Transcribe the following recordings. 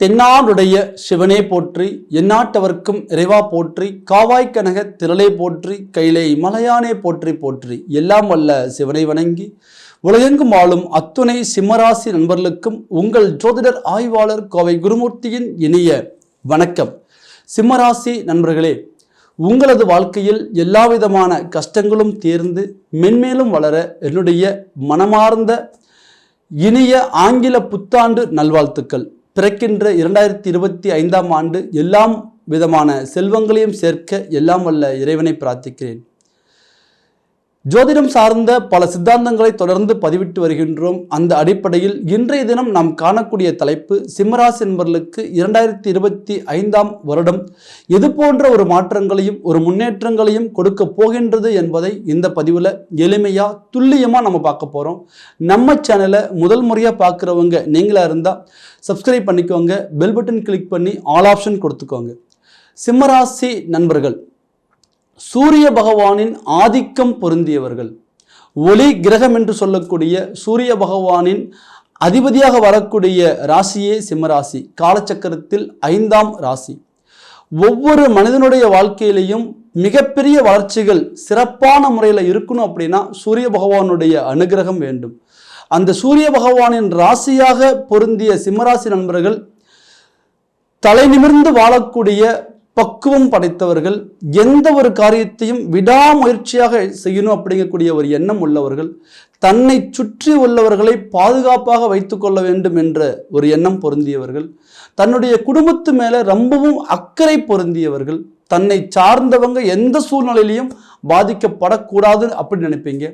தென்னாடுடைய சிவனே போற்றி எந்நாட்டவர்க்கும் இறைவா போற்றி காவாய்க்கனக திரளை திரளே போற்றி கைலை மலையானே போற்றி போற்றி. எல்லாம் வல்ல சிவனை வணங்கி உலகெங்கும் வாழும் அத்துணை சிம்மராசி நண்பர்களுக்கும் உங்கள் ஜோதிடர் ஆய்வாளர் கோவை குருமூர்த்தியின் இனிய வணக்கம். சிம்மராசி நண்பர்களே உங்களது வாழ்க்கையில் எல்லா விதமான கஷ்டங்களும் தீர்ந்து மென்மேலும் வளர என்னுடைய மனமார்ந்த இனிய ஆங்கில புத்தாண்டு நல்வாழ்த்துக்கள். பிறக்கின்ற இரண்டாயிரத்தி இருபத்தி ஐந்தாம் ஆண்டு எல்லாம் விதமான செல்வங்களையும் சேர்க்க எல்லாம் வல்ல இறைவனை பிரார்த்திக்கிறேன். ஜோதிடம் சார்ந்த பல சித்தாந்தங்களை தொடர்ந்து பதிவிட்டு வருகின்றோம். அந்த அடிப்படையில் இன்றைய தினம் நாம் காணக்கூடிய தலைப்பு சிம்மராசி என்பர்களுக்கு இரண்டாயிரத்தி இருபத்தி ஐந்தாம் வருடம். எது போன்ற ஒரு மாற்றங்களையும் ஒரு முன்னேற்றங்களையும் கொடுக்க போகின்றது என்பதை இந்த பதிவில் எளிமையாக துல்லியமாக நம்ம பார்க்க போகிறோம் நம்ம சேனலை முதல் முறையாக பார்க்குறவங்க நீங்களாக இருந்தால் சப்ஸ்கிரைப் பண்ணிக்கோங்க பெல் பட்டன் கிளிக் பண்ணி ஆல் ஆப்ஷன் கொடுத்துக்கோங்க. சிம்மராசி நண்பர்கள் சூரிய பகவானின் ஆதிக்கம் பொருந்தியவர்கள். ஒளி கிரகம் என்று சொல்லக்கூடிய சூரிய பகவானின் அதிபதியாக வரக்கூடிய ராசியே சிம்மராசி காலச்சக்கரத்தில் ஐந்தாம் ராசி. ஒவ்வொரு மனிதனுடைய வாழ்க்கையிலையும் மிகப்பெரிய வளர்ச்சிகள் சிறப்பான முறையில் இருக்கணும் அப்படின்னா சூரிய பகவானுடைய அனுகிரகம் வேண்டும். அந்த சூரிய பகவானின் ராசியாக பொருந்திய சிம்மராசி நண்பர்கள் தலை நிமிர்ந்து வாழக்கூடிய பக்குவம் படைத்தவர்கள் எந்த ஒரு காரியத்தையும் விடாமுயற்சியாக செய்யணும் அப்படிங்கக்கூடிய ஒரு எண்ணம் உள்ளவர்கள் தன்னை சுற்றி உள்ளவர்களை பாதுகாப்பாக வைத்துக்கொள்ள வேண்டும் என்ற ஒரு எண்ணம் பொருந்தியவர்கள் தன்னுடைய குடும்பத்து மேலே ரொம்பவும் அக்கறை பொருந்தியவர்கள் தன்னை சார்ந்தவங்க எந்த சூழ்நிலையிலையும் பாதிக்கப்படக்கூடாது அப்படின்னு நினைப்பீங்க.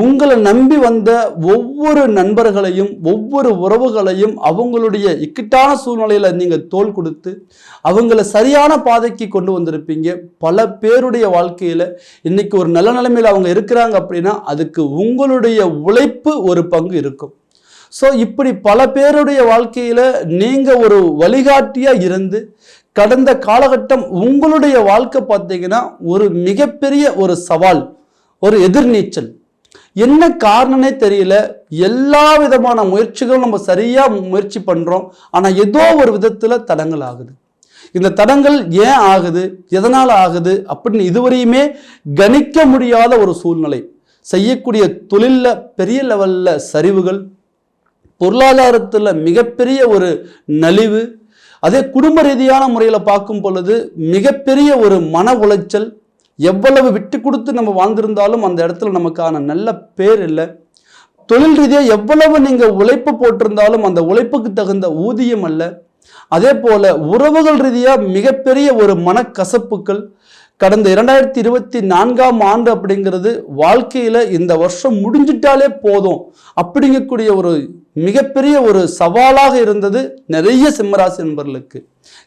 உங்களை நம்பி வந்த ஒவ்வொரு நண்பர்களையும் ஒவ்வொரு உறவுகளையும் அவங்களுடைய இக்கட்டான சூழ்நிலையில் நீங்கள் தோல் கொடுத்து அவங்கள சரியான பாதைக்கு கொண்டு வந்திருப்பீங்க. பல பேருடைய வாழ்க்கையில் இன்றைக்கி ஒரு நல்ல நிலைமையில் அவங்க இருக்கிறாங்க அப்படின்னா அதுக்கு உங்களுடைய உழைப்பு ஒரு பங்கு இருக்கும். ஸோ இப்படி பல பேருடைய வாழ்க்கையில் நீங்கள் ஒரு வழிகாட்டியாக இருந்து கடந்த காலகட்டம் உங்களுடைய வாழ்க்கை பார்த்தீங்கன்னா ஒரு மிகப்பெரிய ஒரு சவால் ஒரு எதிர்நீச்சல். என்ன காரணனே தெரியல. எல்லா விதமான முயற்சிகளும் நம்ம சரியாக முயற்சி பண்ணுறோம் ஆனால் ஏதோ ஒரு விதத்தில் தடங்கள் ஆகுது. இந்த தடங்கள் ஏன் ஆகுது? எதனால் ஆகுது? அப்படின்னு இதுவரையுமே கணிக்க முடியாத ஒரு சூழ்நிலை. செய்யக்கூடிய தொழிலில் பெரிய லெவலில் சரிவுகள் பொருளாதாரத்தில் மிகப்பெரிய ஒரு நலிவு அதே குடும்ப ரீதியான முறையில் பார்க்கும் பொழுது மிகப்பெரிய ஒரு மன உளைச்சல் எவ்வளவு விட்டு கொடுத்து நம்ம வாழ்ந்திருந்தாலும் அந்த இடத்துல நமக்கான நல்ல பேர் இல்லை. தொழில் ரீதியாக எவ்வளவு நீங்கள் உழைப்பு போட்டிருந்தாலும் அந்த உழைப்புக்கு தகுந்த ஊதியம் அல்ல. அதே போல உறவுகள் ரீதியாக மிகப்பெரிய ஒரு மனக்கசப்புகள் கடந்த இரண்டாயிரத்தி இருபத்தி நான்காம் ஆண்டு அப்படிங்கிறது வாழ்க்கையில் இந்த வருஷம் முடிஞ்சிட்டாலே போதும் அப்படிங்கக்கூடிய ஒரு மிகப்பெரிய ஒரு சவாலாக இருந்தது நிறைய சிம்மராசி நண்பர்களுக்கு.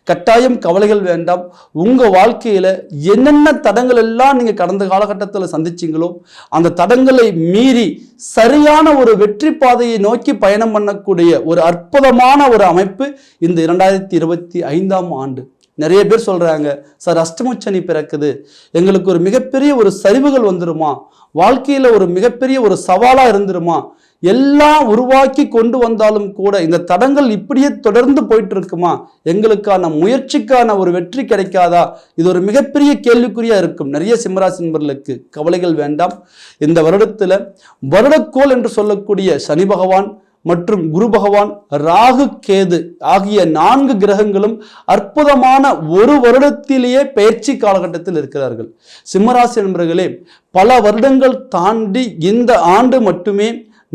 கட்டாயம் கவலைகள் வேண்டாம். உங்கள் வாழ்க்கையில் என்னென்ன தடங்கள் எல்லாம் நீங்கள் கடந்த காலகட்டத்தில் சந்திச்சிங்களோ அந்த தடங்களை மீறி சரியான ஒரு வெற்றி பாதையை நோக்கி பயணம் பண்ணக்கூடிய ஒரு அற்புதமான ஒரு அமைப்பு இந்த இரண்டாயிரத்தி இருபத்தி ஐந்தாம் ஆண்டு. நிறைய பேர் சொல்கிறாங்க சார் அஷ்டமச்சனி பிறக்குது. எங்களுக்கு ஒரு மிகப்பெரிய ஒரு சரிவுகள் வந்துருமா? வாழ்க்கையில் ஒரு மிகப்பெரிய ஒரு சவாலாக இருந்துருமா? எல்லாம் உருவாக்கி கொண்டு வந்தாலும் கூட இந்த தடங்கள் இப்படியே தொடர்ந்து போயிட்டு இருக்குமா எங்களுக்கான முயற்சிக்கான ஒரு வெற்றி கிடைக்காதா? இது ஒரு மிகப்பெரிய கேள்விக்குறியாக இருக்கும். நிறைய சிம்மராசி நண்பர்களுக்கு கவலைகள் வேண்டாம். இந்த வருடத்தில் வருடக்கோள் என்று சொல்லக்கூடிய சனி பகவான் மற்றும் குரு பகவான் ராகு கேது ஆகிய நான்கு கிரகங்களும் அற்புதமான ஒரு வருடத்திலேயே பயிற்சி காலகட்டத்தில் இருக்கிறார்கள். சிம்மராசி நண்பர்களே பல வருடங்கள் தாண்டி இந்த ஆண்டு மட்டுமே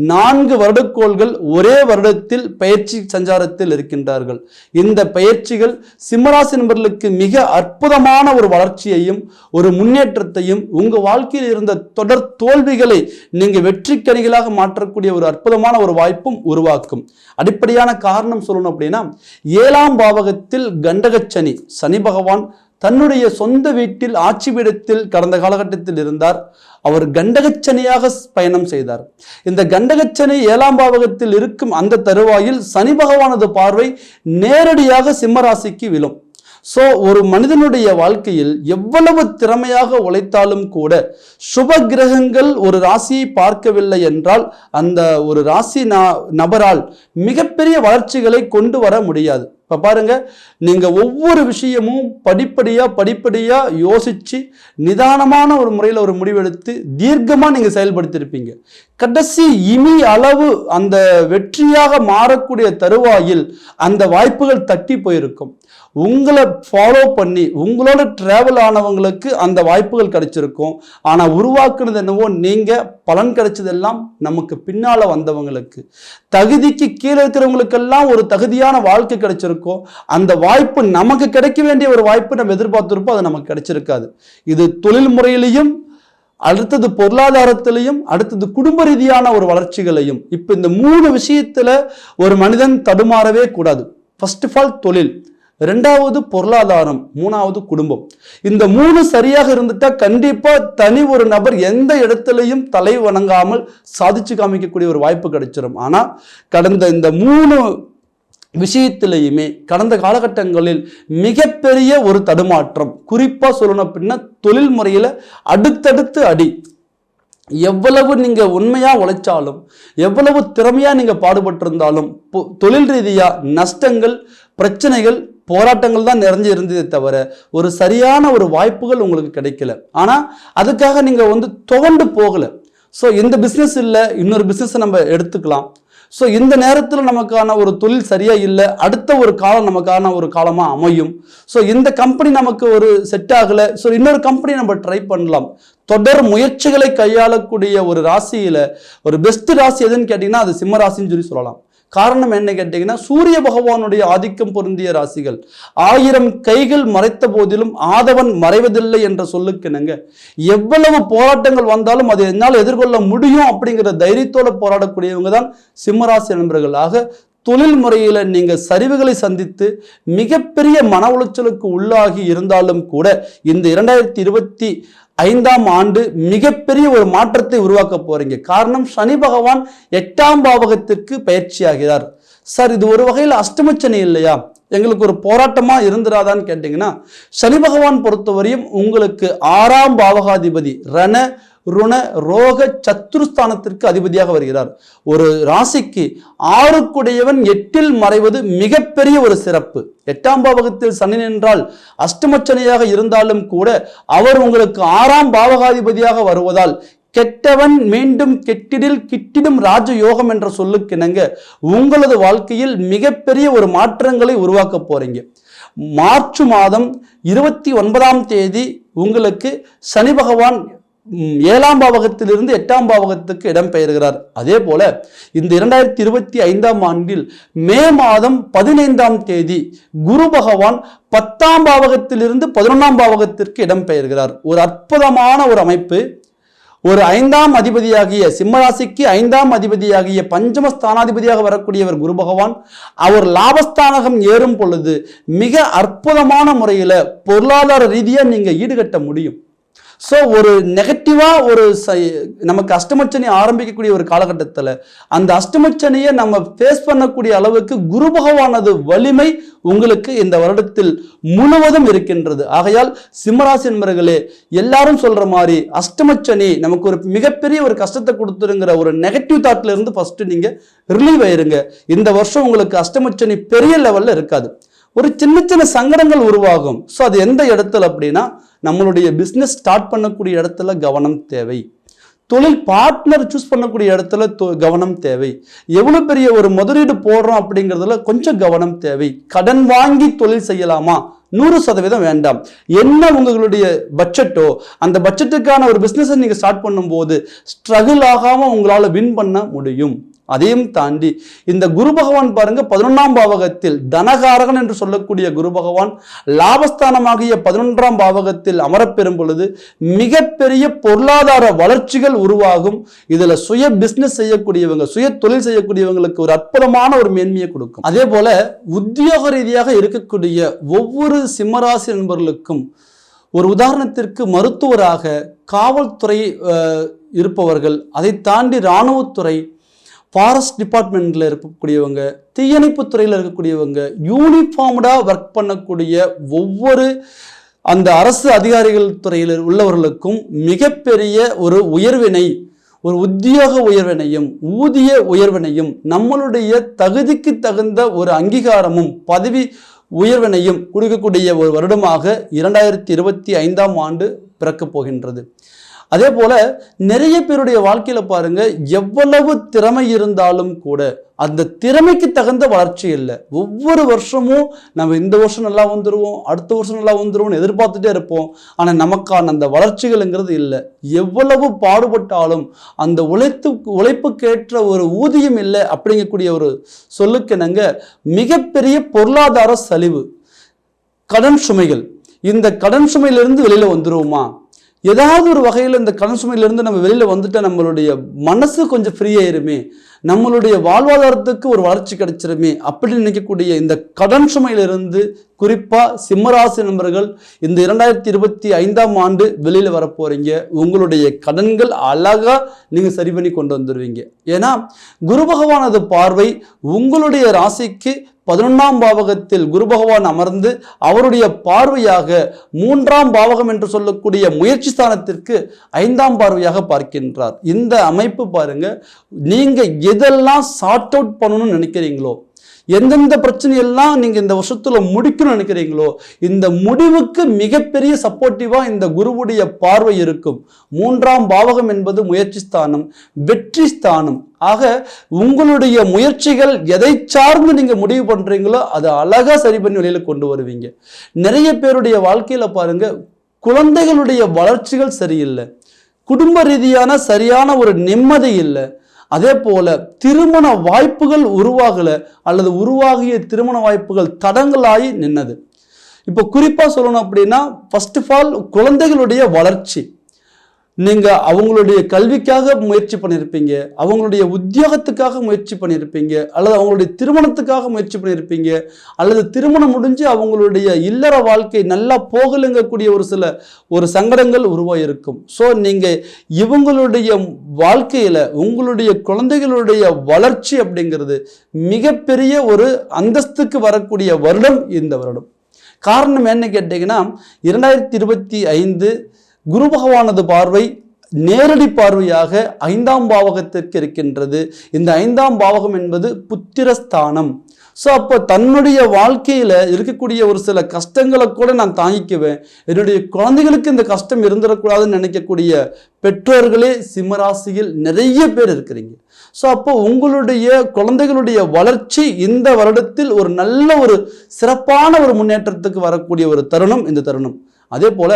நான்கு வருடக்கோள்கள் ஒரே வருடத்தில் பயிற்சி சஞ்சாரத்தில் இருக்கின்றார்கள். இந்த பயிற்சிகள் சிம்மராசி நண்பர்களுக்கு மிக அற்புதமான ஒரு வளர்ச்சியையும் ஒரு முன்னேற்றத்தையும் உங்க வாழ்க்கையில் இருந்த தொடர் தோல்விகளை நீங்கள் வெற்றி கனிகளாக மாற்றக்கூடிய ஒரு அற்புதமான ஒரு வாய்ப்பும் உருவாக்கும். அடிப்படையான காரணம் சொல்லணும் அப்படின்னா ஏழாம் பாவகத்தில் கண்டகச்சனி சனி பகவான் தன்னுடைய சொந்த வீட்டில் ஆட்சி பீடத்தில் கடந்த காலகட்டத்தில் இருந்தார். அவர் கண்டகச்சனையாக பயணம் செய்தார். இந்த கண்டகச்சனை ஏழாம் பாவகத்தில் இருக்கும் அந்த தருவாயில் சனி பகவானது பார்வை நேரடியாக சிம்மராசிக்கு விழும். ஸோ ஒரு மனிதனுடைய வாழ்க்கையில் எவ்வளவு திறமையாக உழைத்தாலும் கூட சுப கிரகங்கள் ஒரு ராசியை பார்க்கவில்லை என்றால் அந்த ஒரு ராசி நபரால் மிகப்பெரிய வளர்ச்சிகளை கொண்டு வர முடியாது. இப்போ பாருங்க நீங்கள் ஒவ்வொரு விஷயமும் படிப்படியாக படிப்படியாக யோசிச்சு நிதானமான ஒரு முறையில் ஒரு முடிவெடுத்து தீர்க்கமாக நீங்கள் செயல்படுத்தியிருப்பீங்க கடைசி இனி அளவு அந்த வெற்றியாக மாறக்கூடிய தருவாயில் அந்த வாய்ப்புகள் தட்டி போயிருக்கும். உங்களை ஃபாலோ பண்ணி உங்களோட ட்ராவல் ஆனவங்களுக்கு அந்த வாய்ப்புகள் கிடைச்சிருக்கும். ஆனால் உருவாக்குனது என்னவோ நீங்கள் பலன் கிடைச்சதெல்லாம் நமக்கு பின்னால் வந்தவங்களுக்கு. தகுதிக்கு கீழே இருக்கிறவங்களுக்கெல்லாம் ஒரு தகுதியான வாழ்க்கை கிடைச்சிருக்கும். அந்த வாய்ப்பு நமக்கு கிடைக்க வேண்டிய ஒரு வாய்ப்பு நம்ம எதிர்பார்த்திருப்போம் அது நமக்கு கிடைச்சிருக்காது. இது தொழில் முறையிலையும் அடுத்தது பொருளாதாரத்திலையும் அடுத்தது குடும்ப ரீதியான ஒரு வளர்ச்சிகளையும். இப்போ இந்த மூணு விஷயத்தில் ஒரு மனிதன் தடுமாறவே கூடாது. ஃபர்ஸ்ட் ஆஃப் ஆல் தொழில். ரெண்டாவது பொருளாதாரம் மூணாவது குடும்பம். இந்த மூணு சரியாக இருந்துட்டா கண்டிப்பா தனி ஒரு நபர் எந்த இடத்துலையும் தலை வணங்காமல் சாதிச்சு காமிக்கக்கூடிய ஒரு வாய்ப்பு கிடைச்சிடும் ஆனா கடந்த இந்த மூணு விஷயத்திலையுமே கடந்த காலகட்டங்களில் மிகப்பெரிய ஒரு தடுமாற்றம். குறிப்பா சொல்லணும் அப்படின்னா தொழில் முறையில அடுத்தடுத்து அடி. எவ்வளவு நீங்க உண்மையா உழைச்சாலும் எவ்வளவு திறமையா நீங்க பாடுபட்டிருந்தாலும் தொழில் ரீதியா நஷ்டங்கள் பிரச்சனைகள் போராட்டங்கள் தான் நிறைஞ்சு இருந்ததே தவிர ஒரு சரியான ஒரு வாய்ப்புகள் உங்களுக்கு கிடைக்கல. ஆனால் அதுக்காக நீங்கள் வந்து துவண்டு போகலை. ஸோ இந்த பிஸ்னஸ் இல்லை இன்னொரு பிஸ்னஸை நம்ம எடுத்துக்கலாம். ஸோ இந்த நேரத்தில் நமக்கான ஒரு தொழில் சரியாக இல்லை அடுத்த ஒரு காலம் நமக்கான ஒரு காலமாக அமையும். ஸோ இந்த கம்பெனி நமக்கு ஒரு செட் ஆகலை. ஸோ இன்னொரு கம்பெனி நம்ம ட்ரை பண்ணலாம். தொடர் முயற்சிகளை கையாளக்கூடிய ஒரு ராசியில் ஒரு பெஸ்ட் ராசி எதுன்னு கேட்டிங்கன்னா அது சிம்ம ராசின்னு சொல்லி சொல்லலாம். காரணம் என்ன கேட்டிங்கன்னா சூரிய பகவானுடைய ஆதிக்கம் பொருந்திய ராசிகள். ஆயிரம் கைகள் மறைத்த போதிலும் ஆதவன் மறைவதில்லை என்ற சொல்லுக்கிணங்க எவ்வளவு போராட்டங்கள் வந்தாலும் அதை என்னால் எதிர்கொள்ள முடியும் அப்படிங்கிற தைரியத்தோடு போராடக்கூடியவங்க தான் சிம்மராசி நண்பர்களாக தொழில் முறையில் நீங்கள் சரிவுகளை சந்தித்து மிகப்பெரிய மன உளைச்சலுக்கு உள்ளாகி இருந்தாலும் கூட இந்த இரண்டாயிரத்தி இருபத்தி ஐந்தாம் ஆண்டு மிகப்பெரிய ஒரு மாற்றத்தை உருவாக்க போறீங்க. காரணம் சனி பகவான் எட்டாம் பாவகத்திற்கு பயிற்சியாகிறார். சார் இது ஒரு வகையில் அஷ்டமச்சனி இல்லையா? எங்களுக்கு ஒரு போராட்டமா இருந்துராதான்னு கேட்டீங்கன்னா சனி பகவான் பொறுத்தவரையும் உங்களுக்கு ஆறாம் பாவகாதிபதி ரண ருண ரோக சத்துருஸ்தானத்திற்கு அதிபதியாக வருகிறார். ஒரு ராசிக்கு ஆறுக்குடையவன் எட்டில் மறைவது மிகப்பெரிய ஒரு சிறப்பு. எட்டாம் பாவகத்தில் சனி நின்றால் அஷ்டமச்சனையாக இருந்தாலும் கூட அவர் உங்களுக்கு ஆறாம் பாவகாதிபதியாக வருவதால் கெட்டவன் மீண்டும் கெட்டிடில் கிட்டிடும் ராஜயோகம் என்ற சொல்லுக்கிணங்க உங்களது வாழ்க்கையில் மிகப்பெரிய ஒரு மாற்றங்களை உருவாக்க போறீங்க. மார்ச் மாதம் இருபத்தி ஒன்பதாம் தேதி உங்களுக்கு சனி பகவான் ஏழாம் பாவகத்திலிருந்து எட்டாம் பாவகத்துக்கு இடம்பெயர்கிறார். அதே போல இந்த இரண்டாயிரத்தி இருபத்தி ஐந்தாம் ஆண்டில் மே மாதம் பதினைந்தாம் தேதி குரு பகவான் பத்தாம் பாவகத்திலிருந்து பதினொன்றாம் பாவகத்திற்கு இடம்பெயர்கிறார். ஒரு அற்புதமான ஒரு அமைப்பு. ஒரு ஐந்தாம் அதிபதியாகிய சிம்மராசிக்கு ஐந்தாம் அதிபதியாகிய பஞ்சம ஸ்தானாதிபதியாக வரக்கூடியவர் குரு பகவான் அவர் லாபஸ்தானகம் ஏறும் பொழுது மிக அற்புதமான முறையில் பொருளாதார ரீதியாக நீங்கள் ஈடுகட்ட முடியும். ஸோ ஒரு நெகட்டிவாக ஒரு ச நமக்கு அஷ்டமச்சனி ஆரம்பிக்கக்கூடிய ஒரு காலகட்டத்தில் அந்த அஷ்டமச்சனியை நம்ம ஃபேஸ் பண்ணக்கூடிய அளவுக்கு குரு பகவானது வலிமை உங்களுக்கு இந்த வருடத்தில் முழுவதும் இருக்கின்றது. ஆகையால் சிம்மராசி என்பர்களே எல்லாரும் சொல்கிற மாதிரி அஷ்டமச்சனி நமக்கு ஒரு மிகப்பெரிய ஒரு கஷ்டத்தை கொடுத்துருங்கிற ஒரு நெகட்டிவ் தாட்லேருந்து ஃபஸ்ட்டு நீங்கள் ரிலீவ் ஆயிருங்க. இந்த வருஷம் உங்களுக்கு அஷ்டமச்சனி பெரிய லெவலில் இருக்காது. ஒரு சின்ன சின்ன சங்கடங்கள் உருவாகும். ஸோ அது எந்த இடத்துல அப்படின்னா நம்மளுடைய பிஸ்னஸ் ஸ்டார்ட் பண்ணக்கூடிய இடத்துல கவனம் தேவை. தொழில் பார்ட்னர் சூஸ் பண்ணக்கூடிய இடத்துல தொ- கவனம் தேவை. எவ்வளோ பெரிய ஒரு முதலீடு போடுறோம் அப்படிங்கிறதுல கொஞ்சம் கவனம் தேவை. கடன் வாங்கி தொழில் செய்யலாமா? நூறு சதவீதம் வேண்டாம். என்ன உங்களுடைய பட்ஜெட்டோ அந்த பட்ஜெட்டுக்கான ஒரு பிஸ்னஸை நீங்கள் ஸ்டார்ட் பண்ணும்போது ஸ்ட்ரகிள் ஆகாமல் உங்களால் வின் பண்ண முடியும். அதையும் தாண்டி இந்த குரு பகவான் பாருங்க பதினொன்றாம் பாவகத்தில் தனகாரகன் என்று சொல்லக்கூடிய குரு பகவான் லாபஸ்தானமாகிய பதினொன்றாம் பாவகத்தில் அமரப்பெறும் பொழுது மிகப்பெரிய பொருளாதார வளர்ச்சிகள் உருவாகும். இதுல சுய பிசினஸ் செய்யக்கூடியவங்க சுய தொழில் செய்யக்கூடியவங்களுக்கு ஒரு அற்புதமான ஒரு மேன்மையை கொடுக்கும். அதே போல உத்தியோக ரீதியாக இருக்கக்கூடிய ஒவ்வொரு சிம்மராசி நண்பர்களுக்கும் ஒரு உதாரணத்திற்கு மருத்துவராக காவல்துறை இருப்பவர்கள் அதை தாண்டி இராணுவத்துறை ஃபாரஸ்ட் டிபார்ட்மெண்ட்டில் இருக்கக்கூடியவங்க தீயணைப்பு துறையில் இருக்கக்கூடியவங்க யூனிஃபார்ம்டாக ஒர்க் பண்ணக்கூடிய ஒவ்வொரு அந்த அரசு அதிகாரிகள் துறையில் உள்ளவர்களுக்கும் மிகப்பெரிய ஒரு உயர்வினை ஒரு உத்தியோக உயர்வினையும் ஊதிய உயர்வினையும் நம்மளுடைய தகுதிக்கு தகுந்த ஒரு அங்கீகாரமும் பதவி உயர்வினையும் கொடுக்கக்கூடிய ஒரு வருடமாக இரண்டாயிரத்தி இருபத்தி ஐந்தாம் ஆண்டு பிறக்கப் போகின்றது. அதே போல் நிறைய பேருடைய வாழ்க்கையில் பாருங்கள் எவ்வளவு திறமை இருந்தாலும் கூட அந்த திறமைக்கு தகுந்த வளர்ச்சி இல்லை. ஒவ்வொரு வருஷமும் நம்ம இந்த வருஷம் நல்லா வந்துடுவோம் அடுத்த வருஷம் நல்லா வந்துருவோம்னு எதிர்பார்த்துட்டே இருப்போம். ஆனால் நமக்கான அந்த வளர்ச்சிகள்ங்கிறது இல்லை. எவ்வளவு பாடுபட்டாலும் அந்த உழைத்து உழைப்புக்கேற்ற ஒரு ஊதியம் இல்லை அப்படிங்கக்கூடிய ஒரு சொல்லுக்கெனங்க மிகப்பெரிய பொருளாதார சலிவு. கடன் சுமைகள். இந்த கடன் சுமையிலிருந்து வெளியில் வந்துருவோமா? ஏதாவது ஒரு வகையில் இந்த கடன் நம்ம வெளியில் வந்துட்டால் நம்மளுடைய மனசு கொஞ்சம் ஃப்ரீயாயிருமே நம்மளுடைய வாழ்வாதாரத்துக்கு ஒரு வளர்ச்சி கிடைச்சிருமே அப்படின்னு நினைக்கக்கூடிய இந்த கடன் சுமையிலிருந்து குறிப்பாக சிம்மராசி நண்பர்கள் இந்த இரண்டாயிரத்தி இருபத்தி ஐந்தாம் ஆண்டு வெளியில் வர உங்களுடைய கடன்கள் அழகாக நீங்கள் சரி பண்ணி கொண்டு வந்துடுவீங்க ஏன்னா குரு பகவானது பார்வை உங்களுடைய ராசிக்கு பதினொன்றாம் பாவகத்தில் குரு பகவான் அமர்ந்து அவருடைய பார்வையாக மூன்றாம் பாவகம் என்று சொல்லக்கூடிய முயற்சி ஸ்தானத்திற்கு ஐந்தாம் பார்வையாக பார்க்கின்றார். இந்த அமைப்பு பாருங்க நீங்க எதெல்லாம் சார்ட் அவுட் பண்ணணும்னு நினைக்கிறீங்களோ எந்தெந்த பிரச்சனையெல்லாம் நீங்கள் இந்த வருஷத்தில் முடிக்கணும்னு நினைக்கிறீங்களோ இந்த முடிவுக்கு மிகப்பெரிய சப்போர்ட்டிவாக இந்த குருவுடைய பார்வை இருக்கும். மூன்றாம் பாவகம் என்பது முயற்சி ஸ்தானம் வெற்றி ஸ்தானம். ஆக உங்களுடைய முயற்சிகள் எதை சார்ந்து நீங்கள் முடிவு பண்ணுறீங்களோ அதை அழகாக சரி பண்ணி வெளியில கொண்டு வருவீங்க. நிறைய பேருடைய வாழ்க்கையில் பாருங்கள் குழந்தைகளுடைய வளர்ச்சிகள் சரியில்லை. குடும்ப ரீதியான சரியான ஒரு நிம்மதி இல்லை. அதே போல திருமண வாய்ப்புகள் உருவாகல அல்லது உருவாகிய திருமண வாய்ப்புகள் தடங்களாகி நின்னது. இப்போ குறிப்பாக சொல்லணும் அப்படின்னா ஃபர்ஸ்ட் ஆஃப் ஆல் குழந்தைகளுடைய வளர்ச்சி. நீங்கள் அவங்களுடைய கல்விக்காக முயற்சி பண்ணியிருப்பீங்க அவங்களுடைய உத்தியோகத்துக்காக முயற்சி பண்ணியிருப்பீங்க அல்லது அவங்களுடைய திருமணத்துக்காக முயற்சி பண்ணியிருப்பீங்க அல்லது திருமணம் முடிஞ்சு அவங்களுடைய இல்லற வாழ்க்கை நல்லா போகலுங்கக்கூடிய ஒரு சில ஒரு சங்கடங்கள் உருவாயிருக்கும். ஸோ நீங்கள் இவங்களுடைய வாழ்க்கையில் உங்களுடைய குழந்தைகளுடைய வளர்ச்சி அப்படிங்கிறது மிகப்பெரிய ஒரு அந்தஸ்துக்கு வரக்கூடிய வருடம் இந்த வருடம். காரணம் என்ன கேட்டீங்கன்னா இரண்டாயிரத்தி இருபத்தி ஐந்து குரு பகவானது பார்வை நேரடி பார்வையாக ஐந்தாம் பாவகத்திற்கு இருக்கின்றது. இந்த ஐந்தாம் பாவகம் என்பது புத்திரஸ்தானம். ஸோ அப்போ தன்னுடைய வாழ்க்கையில் இருக்கக்கூடிய ஒரு சில கஷ்டங்களை கூட நான் தாங்கிக்குவேன். என்னுடைய குழந்தைகளுக்கு இந்த கஷ்டம் இருந்துடக்கூடாதுன்னு நினைக்கக்கூடிய பெற்றோர்களே சிம்மராசியில் நிறைய பேர் இருக்கிறீங்க. ஸோ அப்போ உங்களுடைய குழந்தைகளுடைய வளர்ச்சி இந்த வருடத்தில் ஒரு நல்ல ஒரு சிறப்பான ஒரு முன்னேற்றத்துக்கு வரக்கூடிய ஒரு தருணம் இந்த தருணம். அதே போல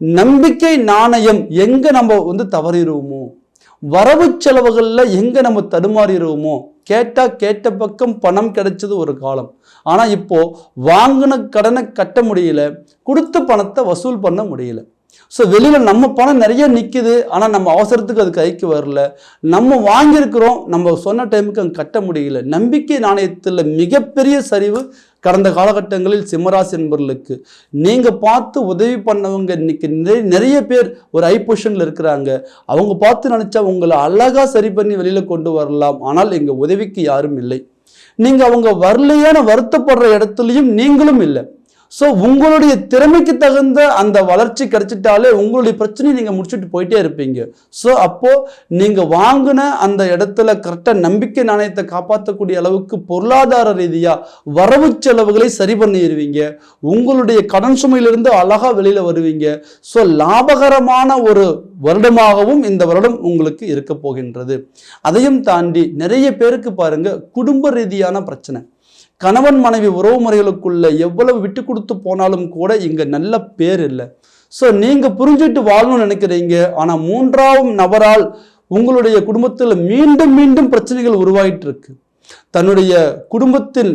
நம்பிக்கை நாணயம் எங்க நம்ம வந்து தவறிடுவோமோ? வரவு செலவுகளில் எங்க நம்ம தடுமாறிடுவோமோ? கேட்டால் கேட்ட பக்கம் பணம் கிடைச்சது ஒரு காலம். ஆனால் இப்போ வாங்கின கடனை கட்ட முடியல கொடுத்த பணத்தை வசூல் பண்ண முடியல. ஸோ வெளியில் நம்ம பணம் நிறைய நிற்கிது ஆனால் நம்ம அவசரத்துக்கு அது கைக்கு வரல. நம்ம வாங்கியிருக்கிறோம் நம்ம சொன்ன டைமுக்கு அங்கே கட்ட முடியல. நம்பிக்கை நாணயத்தில் மிகப்பெரிய சரிவு கடந்த காலகட்டங்களில் சிம்மராசி என்பவர்களுக்கு நீங்கள் பார்த்து உதவி பண்ணவங்க இன்னைக்கு நிறைய நிறைய பேர் ஒரு ஐ பொசிஷனில் இருக்கிறாங்க. அவங்க பார்த்து நினச்சா உங்களை அழகாக சரி பண்ணி வெளியில் கொண்டு வரலாம். ஆனால் எங்கள் உதவிக்கு யாரும் இல்லை. நீங்கள் அவங்க வரலையான வருத்தப்படுற இடத்துலையும் நீங்களும் இல்லை. ஸோ உங்களுடைய திறமைக்கு தகுந்த அந்த வளர்ச்சி கிடைச்சிட்டாலே உங்களுடைய பிரச்சனையை நீங்கள் முடிச்சுட்டு போயிட்டே இருப்பீங்க. ஸோ அப்போது நீங்கள் வாங்கின அந்த இடத்துல கரெக்டாக நம்பிக்கை நாணயத்தை காப்பாற்றக்கூடிய அளவுக்கு பொருளாதார ரீதியாக வரவு செலவுகளை சரி பண்ணிடுவீங்க. உங்களுடைய கடன் சுமையிலிருந்து அழகாக வெளியில் வருவீங்க. ஸோ லாபகரமான ஒரு வருடமாகவும் இந்த வருடம் உங்களுக்கு இருக்க போகின்றது. அதையும் தாண்டி நிறைய பேருக்கு பாருங்கள் குடும்ப ரீதியான பிரச்சனை. கணவன் மனைவி உறவு முறைகளுக்குள்ள எவ்வளவு விட்டு கொடுத்து போனாலும் கூட இங்க நல்ல பேர் இல்லை. ஸோ நீங்க புரிஞ்சுட்டு வாழணும்னு நினைக்கிறீங்க. ஆனா மூன்றாம் நபரால் உங்களுடைய குடும்பத்தில் மீண்டும் மீண்டும் பிரச்சனைகள் உருவாயிட்டு இருக்கு. தன்னுடைய குடும்பத்தின்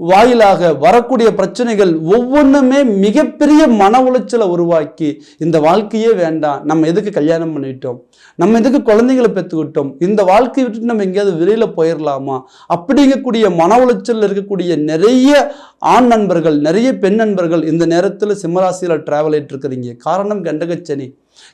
வாயிலாக வரக்கூடிய பிரச்சனைகள் ஒவ்வொன்றுமே மிகப்பெரிய மன உளைச்சலை உருவாக்கி இந்த வாழ்க்கையே வேண்டாம். நம்ம எதுக்கு கல்யாணம் பண்ணிட்டோம்? நம்ம எதுக்கு குழந்தைங்களை பெற்றுக்கிட்டோம்? இந்த வாழ்க்கையை விட்டுட்டு நம்ம எங்கேயாவது வெளியில் போயிடலாமா அப்படிங்கக்கூடிய மன உளைச்சலில் இருக்கக்கூடிய நிறைய ஆண் நண்பர்கள் நிறைய பெண் நண்பர்கள் இந்த நேரத்தில் சிம்மராசியில் டிராவல் ஆகிட்டு இருக்கிறீங்க. காரணம் கண்டகச்சனி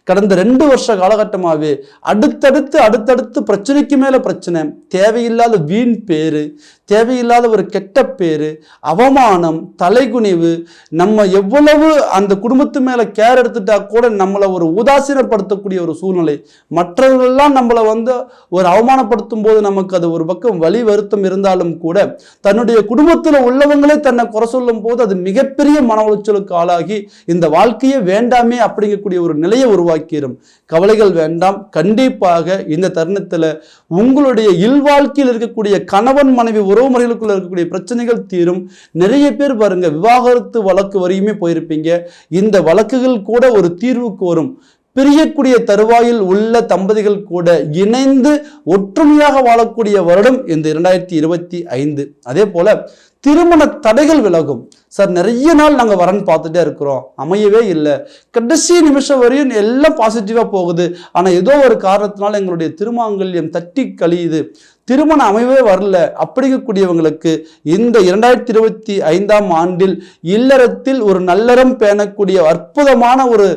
கடந்த ரெண்டு வருஷ காலகட்டமாகவே அடுத்தடுத்து அடுத்தடுத்து பிரச்சனைக்கு மேலே பிரச்சனை. தேவையில்லாத வீண் பேரு தேவையில்லாத ஒரு கெட்ட பேரு அவமானம் தலைகுனிவு நம்ம எவ்வளவு அந்த குடும்பத்து மேல கேர் எடுத்துட்டா கூட நம்மளை ஒரு உதாசீனப்படுத்தக்கூடிய ஒரு சூழ்நிலை. மற்றவர்கள்லாம் நம்மளை வந்து ஒரு அவமானப்படுத்தும் போது நமக்கு அது ஒரு பக்கம் வலி வருத்தம் இருந்தாலும் கூட தன்னுடைய குடும்பத்தில் உள்ளவங்களே தன்னை குறை சொல்லும் போது அது மிகப்பெரிய மன உளைச்சலுக்கு ஆளாகி இந்த வாழ்க்கையே வேண்டாமே அப்படிங்கக்கூடிய ஒரு நிலையை உருவாக்கிடும் கவலைகள் வேண்டாம். கண்டிப்பாக இந்த தருணத்தில் உங்களுடைய இல்வாழ்க்கையில் இருக்கக்கூடிய கணவன் மனைவி ஒரு உறவுமுறைகளுக்குள்ள இருக்கக்கூடிய பிரச்சனைகள் தீரும். நிறைய பேர் பாருங்க விவாகரத்து வழக்கு வரையுமே போயிருப்பீங்க. இந்த வழக்குகள் கூட ஒரு தீர்வுக்கு வரும். பிரியக்கூடிய தருவாயில் உள்ள தம்பதிகள் கூட இணைந்து ஒற்றுமையாக வாழக்கூடிய வருடம் இந்த இரண்டாயிரத்தி இருபத்தி ஐந்து. அதே போல திருமண தடைகள் விலகும். சார் நிறைய நாள் நாங்கள் வரன் பார்த்துட்டே இருக்கிறோம். அமையவே இல்லை. கடைசி நிமிஷம் வரையும் எல்லாம் பாசிட்டிவாக போகுது. ஆனால் ஏதோ ஒரு காரணத்தினால எங்களுடைய திருமாங்கல்யம் தட்டி கழியுது. திருமணம் அமைவே வரல. அப்படிங்கக்கூடியவங்களுக்கு இந்த இரண்டாயிரத்தி இருபத்தி ஐந்தாம் ஆண்டில் இல்லறத்தில் ஒரு நல்லறம் பேணக்கூடிய அற்புதமான ஒரு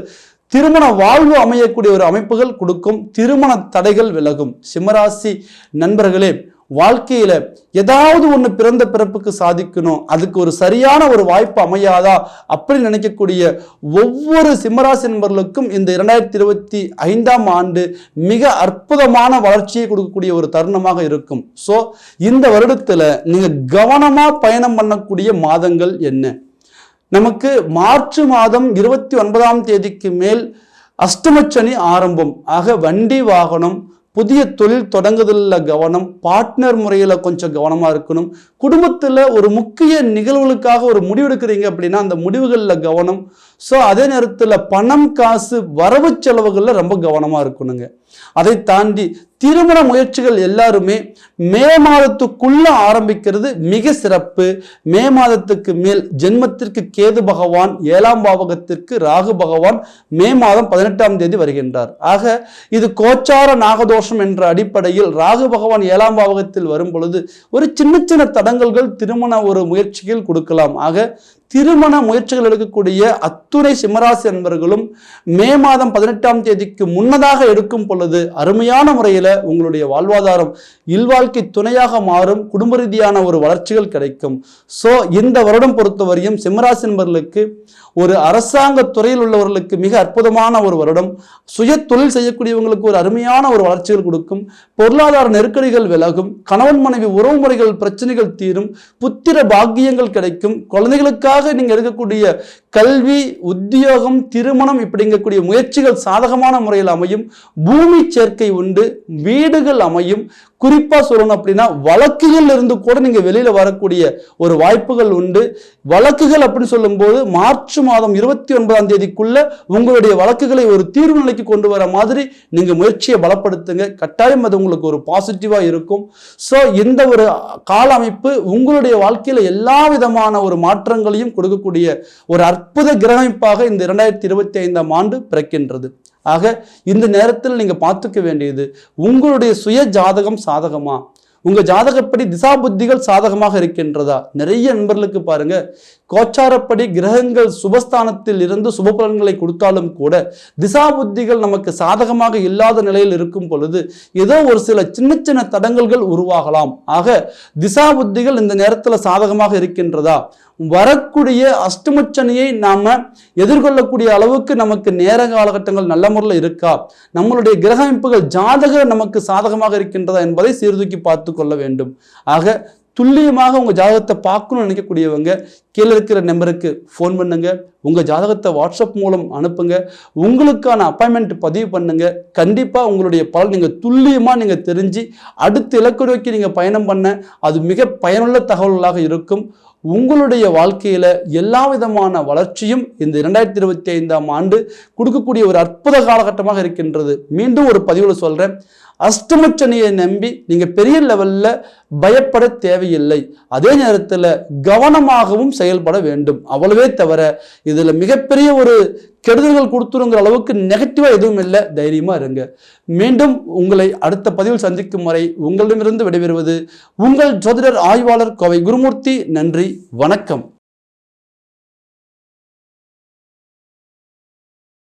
திருமண வாழ்வு அமையக்கூடிய ஒரு அமைப்புகள் கொடுக்கும் திருமண தடைகள் விலகும். சிம்மராசி நண்பர்களே வாழ்க்கையில ஏதாவது ஒன்று பிறந்த பிறப்புக்கு சாதிக்கணும். அதுக்கு ஒரு சரியான ஒரு வாய்ப்பு அமையாதா? அப்படி நினைக்கக்கூடிய ஒவ்வொரு சிம்மராசி நண்பர்களுக்கும் இந்த இரண்டாயிரத்தி இருபத்தி ஐந்தாம் ஆண்டு மிக அற்புதமான வளர்ச்சியை கொடுக்கக்கூடிய ஒரு தருணமாக இருக்கும். ஸோ இந்த வருடத்துல நீங்க கவனமா பயணம் பண்ணக்கூடிய மாதங்கள் என்ன? நமக்கு மார்ச் மாதம் இருபத்தி ஒன்பதாம் தேதிக்கு மேல் அஷ்டமச்சனி ஆரம்பம். ஆக வண்டி வாகனம் புதிய தொழில் தொடங்குதலில் கவனம் பார்ட்னர் முறையில் கொஞ்சம் கவனமாக இருக்கணும். குடும்பத்தில் ஒரு முக்கிய நிகழ்வுகளுக்காக ஒரு முடிவு எடுக்கிறீங்க அப்படின்னா அந்த முடிவுகளில் கவனம். ஸோ அதே நேரத்தில் பணம் காசு வரவு செலவுகளில் ரொம்ப கவனமாக இருக்கணுங்க. அதை தாண்டி திருமண முயற்சிகள் எல்லாருமே மே மாதத்துக்குள்ள ஆரம்பிக்கிறது மிக சிறப்பு. மே மாதத்துக்கு மேல் ஜென்மத்திற்கு கேது பகவான் ஏழாம் பாவகத்திற்கு ராகு பகவான் மே மாதம் பதினெட்டாம் தேதி வருகின்றார். ஆக இது கோச்சார நாகதோஷம் என்ற அடிப்படையில் ராகு பகவான் ஏழாம் பாவகத்தில் வரும் பொழுது ஒரு சின்ன சின்ன தடங்கல்கள் திருமண ஒரு முயற்சியில் கொடுக்கலாம். ஆக திருமண முயற்சிகள் எடுக்கக்கூடிய அத்துணை சிம்மராசி அன்பர்களும் மே மாதம் பதினெட்டாம் தேதிக்கு முன்னதாக எடுக்கும் பொழுது அருமையான முறையில் உங்களுடைய வாழ்வாதாரம் இல்வாழ்க்கை துணையாக மாறும் குடும்ப ரீதியான ஒரு வளர்ச்சிகள் கிடைக்கும். ஸோ இந்த வருடம் பொறுத்தவரையும் சிம்மராசி நண்பர்களுக்கு ஒரு அரசாங்க துறையில் உள்ளவர்களுக்கு மிக அற்புதமான ஒரு வருடம். சுய தொழில் செய்யக்கூடியவங்களுக்கு ஒரு அருமையான ஒரு வளர்ச்சிகள் கொடுக்கும். பொருளாதார நெருக்கடிகள் விலகும். கணவன் மனைவி உறவுமுறைகள் பிரச்சனைகள் தீரும். புத்திர பாக்கியங்கள் கிடைக்கும். குழந்தைகளுக்காக நீங்க இருக்கக்கூடிய கல்வி உத்தியோகம் திருமணம் இப்படிங்கக்கூடிய முயற்சிகள் சாதகமான முறையில் அமையும். பூமி சேர்க்கை உண்டு வீடுகள் அமையும். குறிப்பாக சொல்லணும் அப்படின்னா வழக்குகள் இருந்து கூட நீங்க வெளியில வரக்கூடிய ஒரு வாய்ப்புகள் உண்டு. வழக்குகள் அப்படின்னு சொல்லும்போது மார்ச் மாதம் இருபத்தி ஒன்பதாம் தேதிக்குள்ள உங்களுடைய வழக்குகளை ஒரு தீர்வு நிலைக்கு கொண்டு வர மாதிரி நீங்க முயற்சியை பலப்படுத்துங்க. கட்டாயம் அது உங்களுக்கு ஒரு பாசிட்டிவாக இருக்கும். ஸோ இந்த ஒரு கால அமைப்பு உங்களுடைய வாழ்க்கையில எல்லா விதமான ஒரு மாற்றங்களையும் கொடுக்கக்கூடிய ஒரு அற்புத கிரகமைப்பாக இந்த இரண்டாயிரத்தி இருபத்தி ஐந்தாம் ஆண்டு பிறக்கின்றது. ஆக இந்த நேரத்தில் நீங்க பார்த்துக்க வேண்டியது உங்களுடைய சுய ஜாதகம் சாதகமா? உங்க ஜாதகப்படி திசா புத்திகள் சாதகமாக இருக்கின்றதா? நிறைய நண்பர்களுக்கு பாருங்க கோச்சாரப்படி கிரகங்கள் சுபஸ்தானத்தில் இருந்து சுப பலன்களை கொடுத்தாலும் கூட திசா புத்திகள் நமக்கு சாதகமாக இல்லாத நிலையில் இருக்கும் பொழுது ஏதோ ஒரு சில சின்ன சின்ன தடங்கல்கள் உருவாகலாம். ஆக திசா புத்திகள் இந்த நேரத்தில் சாதகமாக இருக்கின்றதா? வரக்கூடிய அஷ்டமச்சனியை நாம எதிர்கொள்ளக்கூடிய அளவுக்கு நமக்கு நேர காலகட்டங்கள் நல்ல முறையில் இருக்கா? நம்மளுடைய கிரக அமைப்புகள் ஜாதக நமக்கு சாதகமாக இருக்கின்றதா என்பதை சீர்தூக்கி பார்த்து கொள்ள வேண்டும். ஆக துல்லியமாக உங்கள் ஜாதகத்தை பார்க்கணும்னு நினைக்கக்கூடியவங்க கீழே இருக்கிற நம்பருக்கு ஃபோன் பண்ணுங்க. உங்கள் ஜாதகத்தை வாட்ஸ்அப் மூலம் அனுப்புங்க. உங்களுக்கான அப்பாயின்மெண்ட் பதிவு பண்ணுங்க. கண்டிப்பாக உங்களுடைய பலன் நீங்கள் துல்லியமாக நீங்கள் தெரிஞ்சு அடுத்த இலக்கு நோக்கி நீங்கள் பயணம் பண்ண அது மிக பயனுள்ள தகவல்களாக இருக்கும். உங்களுடைய வாழ்க்கையில் எல்லா விதமான வளர்ச்சியும் இந்த இரண்டாயிரத்தி இருபத்தி ஐந்தாம் ஆண்டு கொடுக்கக்கூடிய ஒரு அற்புத காலகட்டமாக இருக்கின்றது. மீண்டும் ஒரு பதிவில் சொல்கிறேன் அஷ்டமச்சனியை நம்பி நீங்கள் பெரிய லெவலில் பயப்பட தேவையில்லை. அதே நேரத்தில் கவனமாகவும் செயல்பட வேண்டும். அவ்வளவே தவிர இதுல மிகப்பெரிய ஒரு கெடுதல்கள் கொடுத்துருங்கிற அளவுக்கு நெகட்டிவாக எதுவும் இல்லை. தைரியமா இருங்க. மீண்டும் உங்களை அடுத்த பதிவில் சந்திக்கும் வரை உங்களிடமிருந்து விடைபெறுவது உங்கள் ஜோதிடர் ஆய்வாளர் கோவை குருமூர்த்தி. நன்றி. வணக்கம்.